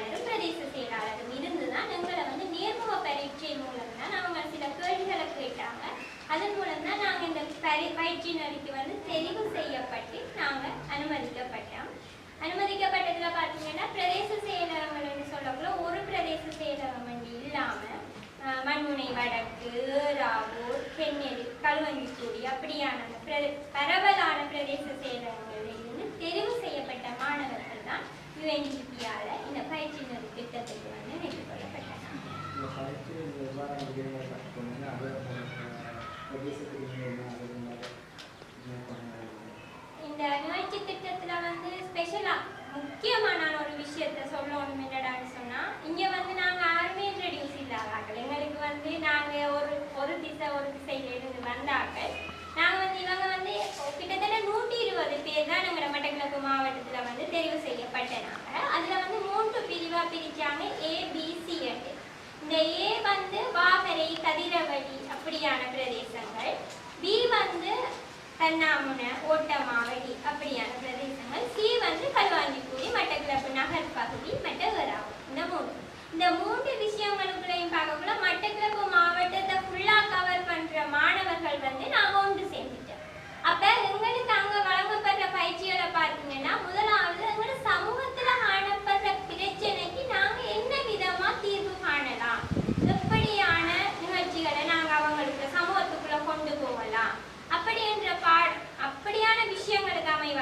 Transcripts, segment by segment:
பொறுப்பாளரும் பிரதேச செயலாளரும் இருந்துதான் எங்களை வந்து நேர்முக பரீட்சை மூலம் தான் அவங்க சில கேள்விகளை கேட்டாங்க. அதன் மூலம் தான் நாங்கள் இந்த பரி நடிக்கு வந்து தெரிவு செய்யப்பட்டு நாங்கள் அனுமதிக்கப்பட்டோம். அனுமதிக்கப்பட்டதுல பார்த்தீங்கன்னா பிரதேச செயலகங்கள்னு சொல்லக்குள்ள ஒரு பிரதேச செயலகம் வந்து இல்லாமல் மண்முனை வடக்கு ராவூர் தென்னெரு களுவஞ்சிக்குடி அப்படியான பிர- பரவலான பிரதேச செயலகங்களில் இருந்து தெரிவு செய்யப்பட்ட மாணவர்கள் தான் யுஎன்டிபியால இந்த இந்த நிகழ்ச்சி திட்டத்துல வந்து ஸ்பெஷலா முக்கியமான ஒரு விஷயத்த சொல்லணும் என்னடான்னு சொன்னா இங்க வந்து நாங்க யாருமே இன்ட்ரடியூஸ் இல்லாதார்கள் எங்களுக்கு வந்து நாங்க ஒரு ஒரு திசை ஒரு திசையில இருந்து வந்தாக்கள் நாங்க வந்து இவங்க வந்து கிட்டத்தட்ட நூற்றி இருபது பேர் தான் எங்களோட மட்டக்கிழக்கு மாவட்டத்துல வந்து தெரிவு செய்யப்பட்டனாங்க. அதுல வந்து மூன்று பிரிவா பிரிச்சாங்க ஏபிசி இந்த ஏ வந்து வாகரை கதிரவழி அப்படியான வந்து கண்ணாமுனை ஓட்டமாவடி அப்படியான பிரதேசங்கள் சி வந்து கல்வாஞ்சிக்குடி மட்டக்களப்பு நகர் பகுதி மட்டகராவு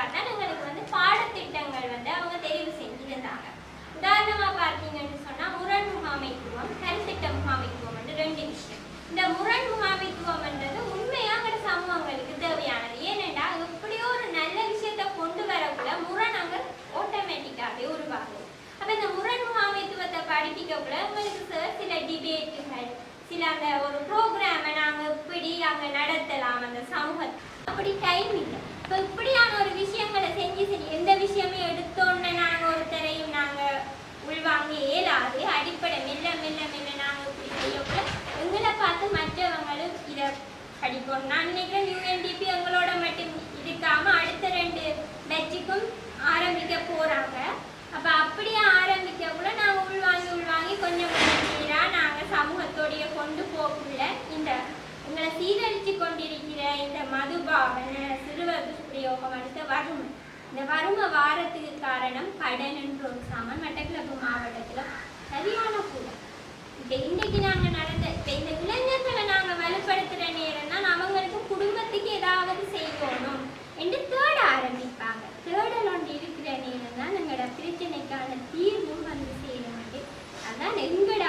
விஷயங்களுக்கு எங்களுக்கு வந்து பாடத்திட்டங்கள் வந்து அவங்க தெரிவு செஞ்சிருந்தாங்க. உதாரணமா பார்த்தீங்கன்னு சொன்னா முரண் முகாமைத்துவம் கருத்திட்ட முகாமைத்துவம் வந்து ரெண்டு விஷயம். இந்த முரண் முகாமைத்துவம்ன்றது உண்மையாக சமூகங்களுக்கு தேவையானது? ஏனென்றால் எப்படியோ ஒரு நல்ல விஷயத்தை கொண்டு வரக்குள்ள முரண் அங்கே ஆட்டோமேட்டிக்காகவே உருவாகும். அப்போ இந்த முரண் முகாமைத்துவத்தை படிப்பிக்கக்குள்ள உங்களுக்கு சார் சில டிபேட்டுகள் சில அந்த ஒரு ப்ரோக்ராமை நாங்கள் இப்படி அங்கே நடத்தலாம் அந்த சமூகத்தை அப்படி டைம் இல்லை. இப்போ இப்படியான ஒரு விஷயங்களை செஞ்சு சரி எந்த விஷயமே எடுத்தோன்னே நாங்கள் ஒருத்தரையும் நாங்கள் உள்வாங்க இயலாது. அடிப்படை மெல்ல மெல்ல மெல்ல நாங்கள் இப்படி செய்யக்குள்ள எங்களை பார்த்து மற்றவங்களும் இதை படிப்போம். நான் நினைக்கிறேன் யூஎன்டிபி எங்களோட மட்டும் இருக்காம அடுத்த ரெண்டு பேட்சுக்கும் ஆரம்பிக்க போறாங்க. அப்ப அப்படியே ஆரம்பிக்க கூட உள்வாங்கி உள்வாங்கி கொஞ்சம் கொஞ்சம் நாங்கள் நாங்க சமூகத்தோடைய கொண்டு போகக்குள்ள இந்த உங்களை சீரழிச்சு கொண்டிருக்கிற இந்த மதுபாவனை சிறுவ பிரயோகம் அடுத்த வறுமை இந்த வறுமை வாரத்துக்கு காரணம் கடன் என்று ஒரு சாமான் மட்டக்களப்பு மாவட்டத்துல சரியான கூட. இப்போ இன்னைக்கு நாங்க நடந்த இப்போ இந்த இளைஞர்களை நாங்க வலுப்படுத்துற நேரம் தான் அவங்களுக்கு குடும்பத்துக்கு ஏதாவது செய்யணும் என்று தேட ஆரம்பிப்பாங்க. தேடல் ஒன்று இருக்கிற நேரம் தான் எங்களோட பிரச்சனைக்கான தீர்வும் வந்து செய்ய மாட்டேன் அதான் எங்களோட